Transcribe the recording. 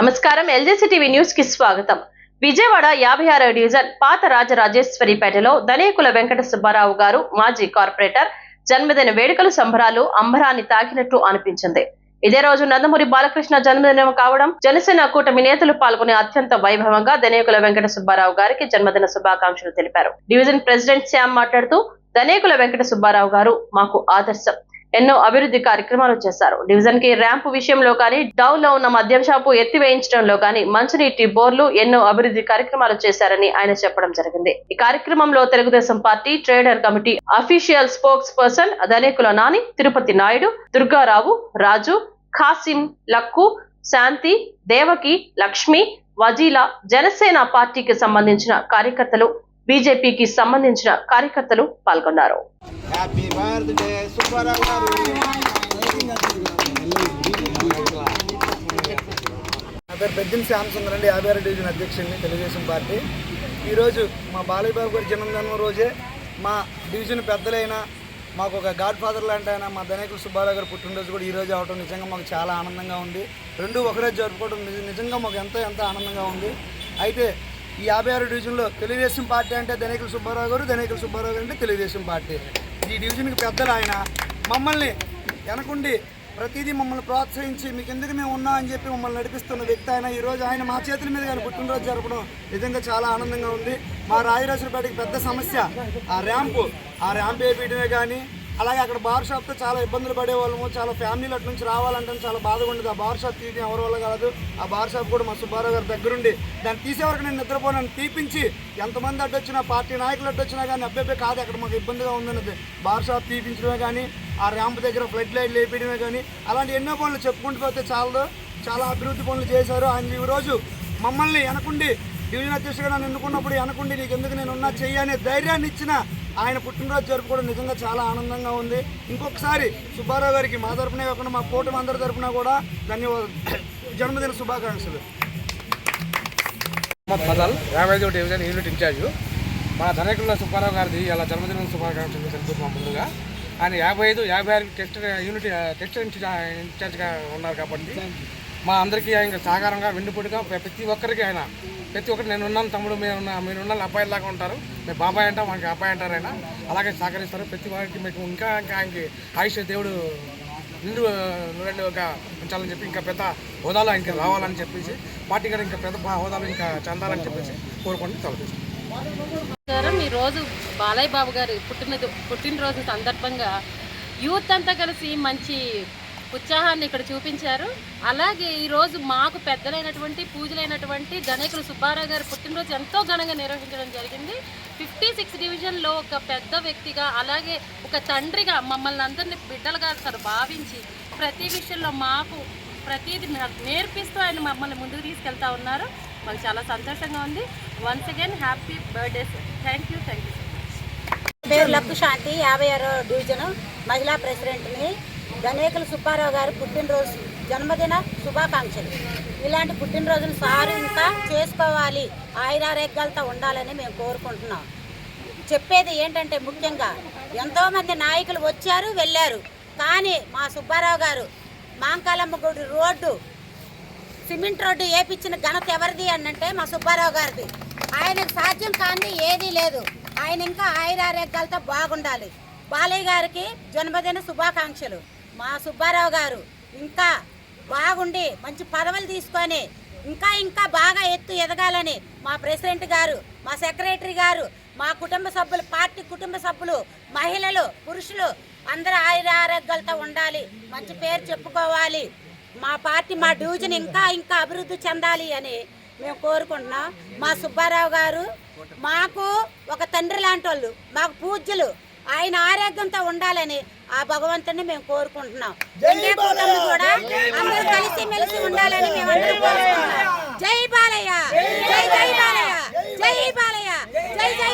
నమస్కారం. ఎల్జేసీ టీవీ న్యూస్కి స్వాగతం. విజయవాడ యాభై ఆరో డివిజన్ పాత రాజరాజేశ్వరిపేటలో దనేకుల వెంకట సుబ్బారావు గారు మాజీ కార్పొరేటర్ జన్మదిన వేడుకలు సంబరాలు అంబరాన్ని తాకినట్టు అనిపించింది. ఇదే రోజు నందమూరి బాలకృష్ణ జన్మదినం కావడం జనసేన కూటమి నేతలు పాల్గొనే అత్యంత వైభవంగా దనేకుల వెంకట సుబ్బారావు గారికి జన్మదిన శుభాకాంక్షలు తెలిపారు. డివిజన్ ప్రెసిడెంట్ శ్యామ్ మాట్లాడుతూ దనేకుల వెంకట సుబ్బారావు గారు మాకు ఆదర్శం. ఎన్నో అభివృద్ధి కార్యక్రమాలు చేశారు. డివిజన్కి ర్యాంపు విషయంలో కానీ డౌన్లో ఉన్న మద్యం షాపు ఎత్తివేయించడంలో కానీ మంచినీటి బోర్లు ఎన్నో అభివృద్ధి కార్యక్రమాలు చేశారని ఆయన చెప్పడం జరిగింది. ఈ కార్యక్రమంలో Telugu Desam party trader committee official spokesperson Dhanekula Nani Tirupati Naidu Durga Rao Raju Khasim Lakku Shanti Devaki Lakshmi Vajila Janasena పార్టీకి సంబంధించిన కార్యకర్తలు బీజేపీకి సంబంధించిన కార్యకర్తలు పాల్గొన్నారు. పేరు శ్యామసుందర్ అండి యాభై ఆరు డివిజన్ అధ్యక్షుడిని తెలుగుదేశం పార్టీ. ఈరోజు మా బాలయ్య బాబు గారి జన్మదినం రోజే మా డివిజన్ పెద్దలైన మాకు ఒక గాడ్ ఫాదర్ లాంటి ఆయన మా ధనేకుల సుబ్బారావు గారు పుట్టినరోజు కూడా ఈ రోజు అవడం నిజంగా మాకు చాలా ఆనందంగా ఉంది. రెండు ఒకరోజు జరుపుకోవడం నిజ- నిజంగా మాకు ఎంతో ఎంతో ఆనందంగా ఉంది. అయితే ఈ యాభై ఆరు డివిజన్లో తెలుగుదేశం పార్టీ అంటే ధనేకుల సుబ్బారావు గారు ధనేకుల సుబ్బారావు గారు అంటే తెలుగుదేశం పార్టీ. ఈ డివిజన్కి పెద్దలు ఆయన. మమ్మల్ని వెనకుండి ప్రతిదీ మమ్మల్ని ప్రోత్సహించి మీకు ఎందుకు మేము ఉన్నా అని చెప్పి మమ్మల్ని నడిపిస్తున్న వ్యక్తి ఆయన. ఈరోజు ఆయన మా చేతుల మీద కానీ పుట్టినరోజు జరపడం నిజంగా చాలా ఆనందంగా ఉంది. మా రాయరాజులపేటకి పెద్ద సమస్య. ఆ ర్యాంపు ఆ ర్యాంప్ వేయడమే కానీ అలాగే అక్కడ బార్ షాప్తో చాలా ఇబ్బందులు పడేవాళ్ళము. చాలా ఫ్యామిలీలు అటు నుంచి రావాలంటే చాలా బాధగా ఉండేది. ఆ బార్ షాప్ తీయడం ఎవరి వల్ల కాదు ఆ బార్ షాప్ కూడా మా సుబ్బారావు గారి దగ్గరుండి దాన్ని తీసేవరకు నేను నిద్రపోనని తీపించి ఎంతమంది అడ్డొచ్చినా పార్టీ నాయకులు అడ్డొచ్చినా కానీ అబ్బాయి కాదు అక్కడ మాకు ఇబ్బందిగా ఉందన్నది. బార్ షాప్ తీపించడమే కానీ ఆ ర్యాంప్ దగ్గర ఫ్లడ్ లైట్లు వేపించడమే కానీ అలాంటి ఎన్నో పనులు చెప్పుకుంటూ పోతే చాలా చాలా అభివృద్ధి పనులు చేశారు. ఆయన ఈరోజు మమ్మల్ని వెనకుండి డివిజన్ అధ్యక్షుడిగా నన్ను ఎన్నుకున్నప్పుడు వెనకుండి నీకు ఎందుకు నేను ఉన్నా? చెయ్యి అనే ధైర్యాన్ని ఇచ్చిన ఆయన పుట్టినరోజు జరుపుకోవడం నిజంగా చాలా ఆనందంగా ఉంది. ఇంకొకసారి సుబ్బారావు గారికి మా తరపునే కాకుండా మా కూటమి అందరి తరపున కూడా ధన్యవాదాలు. జన్మదిన శుభాకాంక్షలు. ఫజల్ యాభై ఐదో డివిజన్ యూనిట్ ఇన్ఛార్జ్. మా ధనకుల సుబ్బారావు గారిది ఇలా జన్మదిన శుభాకాంక్షలు తెలుపుతున్నాం ముందుగా. ఆయన యాభై ఐదు యాభై ఆరు టెస్ట్ యూనిట్ టెస్ట్ ఇన్ఛార్జ్ ఇన్ఛార్జ్గా ఉన్నారు కాబట్టి మా అందరికీ ఆయన సహకారంగా వెండిపొడిగా ప్రతి ఒక్కరికి ఆయన ప్రతి ఒక్కరు నేను ఉన్నాను తమ్ముడు మీరు ఉన్న మీరు ఉన్న అబ్బాయిలాగా ఉంటారు. మీ బాబాయ్ అంటాం మనకి అబ్బాయి అంటారు ఆయన. అలాగే సహకరిస్తారు. ప్రతి వారికి మీకు ఇంకా ఇంకా ఆయనకి ఆయుష్ దేవుడు నిండు ఒక ఉంచాలని చెప్పి ఇంకా పెద్ద హోదాలో ఇంకా రావాలని చెప్పేసి పార్టీ గారు ఇంకా పెద్ద హోదాలో ఇంకా చెందాలని చెప్పేసి కోరుకుంటూ తలపిస్తాం. నమస్కారం. ఈరోజు బాలయ్య బాబు గారి పుట్టిన పుట్టినరోజు సందర్భంగా యూత్ అంతా కలిసి మంచి ఉత్సాహాన్ని ఇక్కడ చూపించారు. అలాగే ఈరోజు మాకు పెద్దలైనటువంటి పూజలైనటువంటి గణేకులు సుబ్బారావు గారు పుట్టినరోజు ఎంతో ఘనంగా నిర్వహించడం జరిగింది. ఫిఫ్టీ సిక్స్ డివిజన్లో ఒక పెద్ద వ్యక్తిగా అలాగే ఒక తండ్రిగా మమ్మల్ని అందరినీ బిడ్డలుగా తను భావించి ప్రతి విషయంలో మాకు ప్రతిదీ నేర్పిస్తూ ఆయన మమ్మల్ని ముందుకు తీసుకెళ్తా ఉన్నారు. మాకు చాలా సంతోషంగా ఉంది. Once again happy birthday thank you thank you పేరు లక్కు శాంతి యాభై ఆరో డివిజన్ మహిళా ప్రెసిడెంట్ని. గణేకుల సుబ్బారావు గారు పుట్టినరోజు జన్మదిన శుభాకాంక్షలు. ఇలాంటి పుట్టినరోజులు సారు ఇంకా చేసుకోవాలి. ఆయురారోగ్యాలతో ఉండాలని మేము కోరుకుంటున్నాం. చెప్పేది ఏంటంటే ముఖ్యంగా ఎంతోమంది నాయకులు వచ్చారు వెళ్ళారు. కానీ మా సుబ్బారావు గారు మాంకాలమ్మ గుడి రోడ్డు సిమెంట్ రోడ్డు వేపించిన ఘనత ఎవరిది అనంటే మా సుబ్బారావు గారిది. ఆయనకు సాధ్యం కానీ ఏదీ లేదు. ఆయన ఇంకా ఆయురారోగ్యాలతో బాగుండాలి. బాలయ్య గారికి జన్మదిన శుభాకాంక్షలు. మా సుబ్బారావు గారు ఇంకా బాగుండి మంచి పదవులు తీసుకొని ఇంకా ఇంకా బాగా ఎత్తు ఎదగాలని మా ప్రెసిడెంట్ గారు మా సెక్రటరీ గారు మా కుటుంబ సభ్యులు పార్టీ కుటుంబ సభ్యులు మహిళలు పురుషులు అందరూ ఆయురారోగ్యాలతో ఉండాలి మంచి పేరు చెప్పుకోవాలి. మా పార్టీ మా డివిజన్ ఇంకా ఇంకా అభివృద్ధి చెందాలి అని మేము కోరుకుంటున్నాం. మా సుబ్బారావు గారు మాకు ఒక తండ్రి లాంటి వాళ్ళు మాకు పూజ్యులు. ఆయన ఆరోగ్యంతో ఉండాలని ఆ భగవంతుని మేము కోరుకుంటున్నాం. ఎన్డీఏ కూటమి కూడా అందరూ కలిసి మెలిసి ఉండాలని మేము అందరూ కోరుకుంటున్నాం. జై బాలయ్య! జై జై బాలయ్య! జై బాలయ్య! జై జై